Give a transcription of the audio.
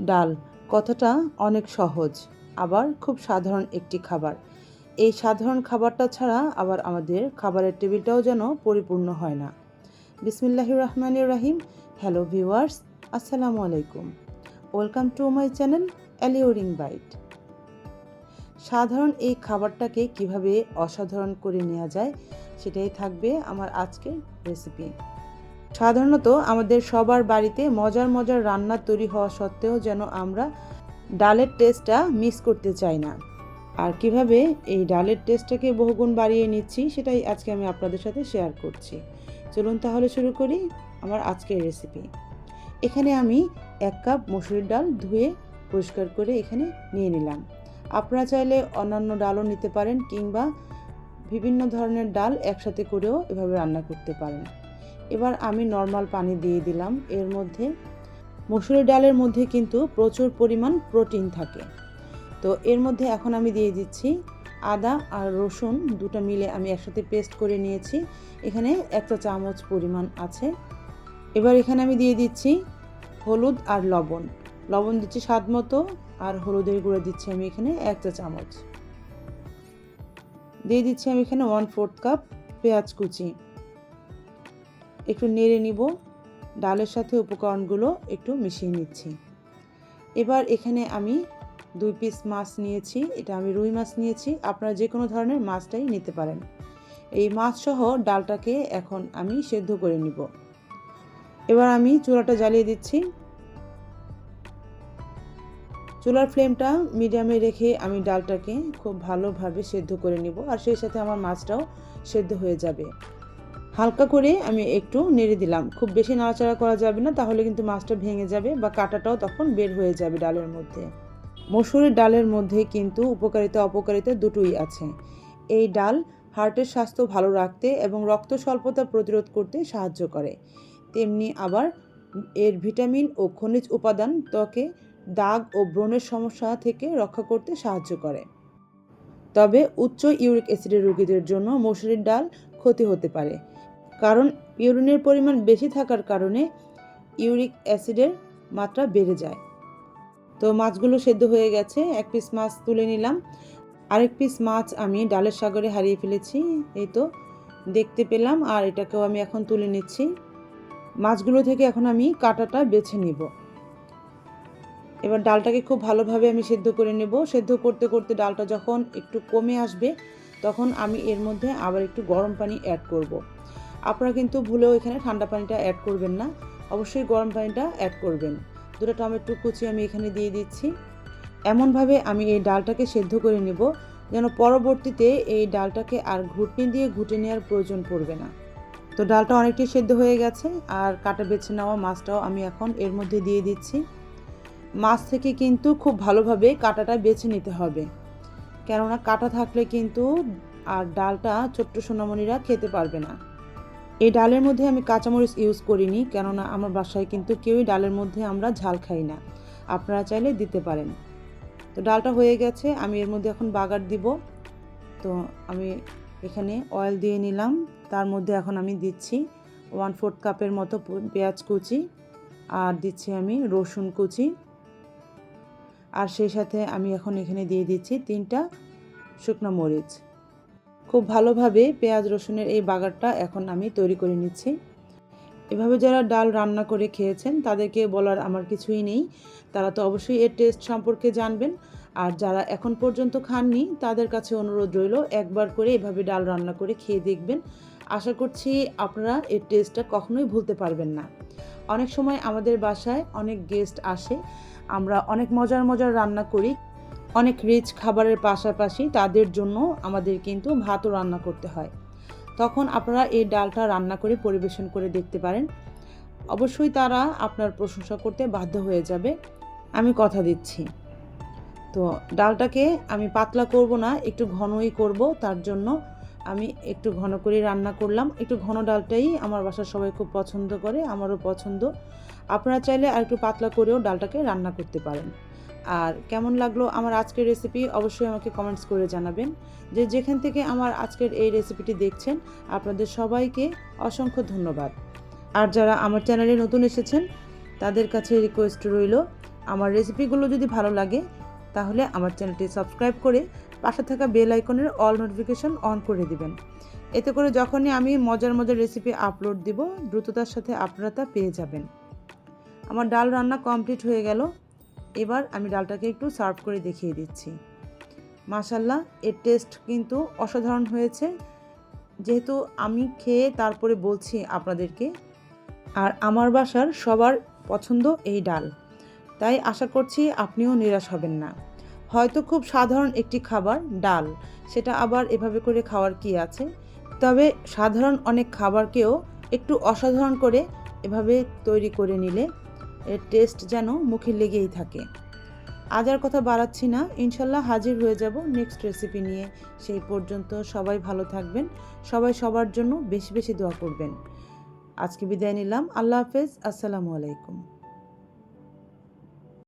ডাল। কথাটা অনেক সহজ, আবার খুব সাধারণ একটি খাবার। এই সাধারণ খাবারটা ছাড়া আবার আমাদের খাবারের টেবিলটাও যেন পরিপূর্ণ হয় না। বিসমিল্লাহ রহমান রাহিম। হ্যালো ভিউয়ার্স, আসসালামু আলাইকুম। Welcome to my channel alluring bite. সাধারণ এই খাবারটাকে কীভাবে অসাধারণ করে নেওয়া যায়, সেটাই থাকবে আমার আজকের রেসিপি। সাধারণত আমাদের সবার বাড়িতে মজার মজার রান্না তৈরি হওয়া সত্ত্বেও যেন আমরা ডালের টেস্টটা মিস করতে চাই না। আর কীভাবে এই ডালের টেস্টটাকে বহুগুণ বাড়িয়ে নিচ্ছি সেটাই আজকে আমি আপনাদের সাথে শেয়ার করছি। চলুন তাহলে শুরু করি আমার আজকের রেসিপি এখানে আমি এক কাপ মসুরির ডাল ধুয়ে পরিষ্কার করে এখানে নিয়ে নিলাম। আপনারা চাইলে অন্যান্য ডালও নিতে পারেন কিংবা বিভিন্ন ধরনের ডাল একসাথে করেও এভাবে রান্না করতে পারেন। এবার আমি নর্মাল পানি দিয়ে দিলাম। এর মধ্যে মসুরি ডালের মধ্যে কিন্তু প্রচুর পরিমাণ প্রোটিন থাকে। তো এর মধ্যে এখন আমি দিয়ে দিচ্ছি আদা আর রসুন, দুটো মিলে আমি একসাথে পেস্ট করে নিয়েছি। এখানে একটা চামচ পরিমাণ আছে। এবার এখানে আমি দিয়ে দিচ্ছি হলুদ আর লবণ। লবণ দিচ্ছি স্বাদ মতো আর হলুদের গুঁড়ো দিচ্ছি আমি এখানে একটা চামচ। দিয়ে দিচ্ছি আমি এখানে ওয়ান ফোর্থ কাপ পেঁয়াজ কুচি। একটু নেড়ে নিব। ডালের সাথে উপকরণগুলো একটু মিশিয়ে নিচ্ছি। এবার এখানে আমি দুই পিস মাছ নিয়েছি। এটা আমি রুই মাছ নিয়েছি। আপনারা যে কোনো ধরনের মাছটাই নিতে পারেন। এই মাছ সহ ডালটাকে এখন আমি সেদ্ধ করে নিব। এবার আমি চুলাটা জ্বালিয়ে দিচ্ছি। চুলার ফ্লেমটা মিডিয়ামে রেখে আমি ডালটাকে খুব ভালোভাবে সেদ্ধ করে নিব। আর সেই সাথে আমার মাছটাও সেদ্ধ হয়ে যাবে। হালকা করে আমি একটু নেড়ে দিলাম। খুব বেশি নাড়াচাড়া করা যাবে না, তাহলে কিন্তু মাছটা ভেঙে যাবে বা কাঁটাটাও তখন বের হয়ে যাবে ডালের মধ্যে। মসুরের ডালের মধ্যে কিন্তু উপকারিতা, অপকারিতা দুটোই আছে। এই ডাল হার্টের স্বাস্থ্য ভালো রাখতে এবং রক্ত স্বল্পতা প্রতিরোধ করতে সাহায্য করে। তেমনি আবার এর ভিটামিন ও খনিজ উপাদান ত্বকে দাগ ও ব্রণের সমস্যা থেকে রক্ষা করতে সাহায্য করে। তবে উচ্চ ইউরিক অ্যাসিডের রোগীদের জন্য মসুরির ডাল ক্ষতি হতে পারে। কারণ ইউরিনের পরিমাণ বেশি থাকার কারণে ইউরিক অ্যাসিডের মাত্রা বেড়ে যায়। তো মাছগুলো সেদ্ধ হয়ে গেছে, এক পিস মাছ তুলে নিলাম। আরেক পিস মাছ আমি ডালের সাগরে হারিয়ে ফেলেছি, এই তো দেখতে পেলাম, আর এটাকেও আমি এখন তুলে নিচ্ছি। মাছগুলো থেকে এখন আমি কাটাটা বেছে নিব। এবার ডালটাকে খুব ভালোভাবে আমি সেদ্ধ করে নেব। সেদ্ধ করতে করতে ডালটা যখন একটু কমে আসবে, তখন আমি এর মধ্যে আবার একটু গরম পানি অ্যাড করব। আপনারা কিন্তু ভুলেও এখানে ঠান্ডা পানিটা অ্যাড করবেন না। অবশ্যই গরম পানিটা অ্যাড করবেন। দুটো টমেটো কুচি আমি এখানে দিয়ে দিচ্ছি। এমনভাবে আমি এই ডালটাকে সেদ্ধ করে নেব, যেন পরবর্তীতে এই ডালটাকে আর ঘুটনি দিয়ে ঘুটে নেওয়ার প্রয়োজন পড়বে না। তো ডালটা অনেকটাই সেদ্ধ হয়ে গেছে, আর কাটা বেছে নেওয়া মাছটাও আমি এখন এর মধ্যে দিয়ে দিচ্ছি। মাছ থেকে কিন্তু খুব ভালোভাবে কাটাটা বেছে নিতে হবে। কেননা কাটা থাকলে কিন্তু আর ডালটা ছোট্ট সোনামণিরা খেতে পারবে না। এই ডালের মধ্যে আমি কাঁচামরিচ ইউজ করিনি, কেননা আমার বাসায় কিন্তু কেউই ডালের মধ্যে আমরা ঝাল খাই না। আপনারা চাইলে দিতে পারেন। তো ডালটা হয়ে গেছে, আমি এর মধ্যে এখন বাগার দিব। তো আমি এখানে অয়েল দিয়ে নিলাম, তার মধ্যে এখন আমি দিচ্ছি ওয়ান ফোর্থ কাপের মতো পেঁয়াজ কুচি, আর দিচ্ছি আমি রসুন কুচি। আর সেই সাথে আমি এখন এখানে দিয়ে দিচ্ছি তিনটা শুকনো মরিচ। খুব ভালোভাবে পেঁয়াজ, রসুনের এই বাগারটা এখন আমি তৈরি করে নিচ্ছি। এভাবে যারা ডাল রান্না করে খেয়েছেন, তাদেরকে বলার আমার কিছুই নেই। তারা তো অবশ্যই এর টেস্ট সম্পর্কে জানবেন। আর যারা এখন পর্যন্ত খাননি, তাদের কাছে অনুরোধ রইল, একবার করে এভাবে ডাল রান্না করে খেয়ে দেখবেন। আশা করছি আপনারা এর টেস্টটা কখনোই ভুলতে পারবেন না। অনেক সময় আমাদের বাসায় অনেক গেস্ট আসে, আমরা অনেক মজার মজার রান্না করি। অনেক রিচ খাবারের পাশাপাশি তাদের জন্য আমাদের কিন্তু ভাতও রান্না করতে হয়। তখন আপনারা এই ডালটা রান্না করে পরিবেশন করে দেখতে পারেন। অবশ্যই তারা আপনার প্রশংসা করতে বাধ্য হয়ে যাবে। আমি কথা দিচ্ছি। তো ডালটাকে আমি পাতলা করব না, একটু ঘনই করব, তার জন্য আমি একটু ঘন করে রান্না করলাম। একটু ঘন ডালটাই আমার বাসার সবাই খুব পছন্দ করে, আমারও পছন্দ। আপনারা চাইলে আর একটু পাতলা করেও ডালটাকে রান্না করতে পারেন। আর কেমন লাগল আমার আজকের রেসিপি অবশ্যই আমাকে কমেন্টস করে জানাবেন। যে যেখান থেকে আমার আজকের এই রেসিপিটি দেখছেন, আপনাদের সবাইকে অসংখ্য ধন্যবাদ। আর যারা আমার চ্যানেলে নতুন এসেছেন, তাদের কাছে রিকোয়েস্ট রইল, আমার রেসিপিগুলো যদি ভালো লাগে, তাহলে আমার চ্যানেলটি সাবস্ক্রাইব করে পাশে থাকা বেল আইকনের অল নোটিফিকেশন অন করে দিবেন। এতে করে যখনই আমি মজার মজার রেসিপি আপলোড দিব, দ্রুততার সাথে আপনারা তা পেয়ে যাবেন। আমার ডাল রান্না কমপ্লিট হয়ে গেল এবার আমি ডালটাকে একটু সার্ভ করে দেখিয়ে দিচ্ছি। মাশাল্লাহ এর টেস্ট কিন্তু অসাধারণ হয়েছে। যেহেতু আমি খেয়ে তারপরে বলছি আপনাদেরকে, আর আমার বাসার সবার পছন্দ এই ডাল। তাই আশা করছি আপনিও নিরাশ হবেন না। হয়তো খুব সাধারণ একটি খাবার, ডাল। সেটা আবার এভাবে করে খাওয়ার কি আছে? তবে সাধারণ অনেক খাবারকেও একটু অসাধারণ করে এভাবে তৈরি করে নিলে এর টেস্ট যেন মুখে লেগেই থাকে। আজ আর কথা বাড়াচ্ছি না। ইনশাল্লাহ হাজির হয়ে যাব নেক্সট রেসিপি নিয়ে। সেই পর্যন্ত সবাই ভালো থাকবেন। সবাই সবার জন্য বেশি বেশি দোয়া করবেন। আজকে বিদায় নিলাম। আল্লাহ হাফেজ। আসসালামু আলাইকুম।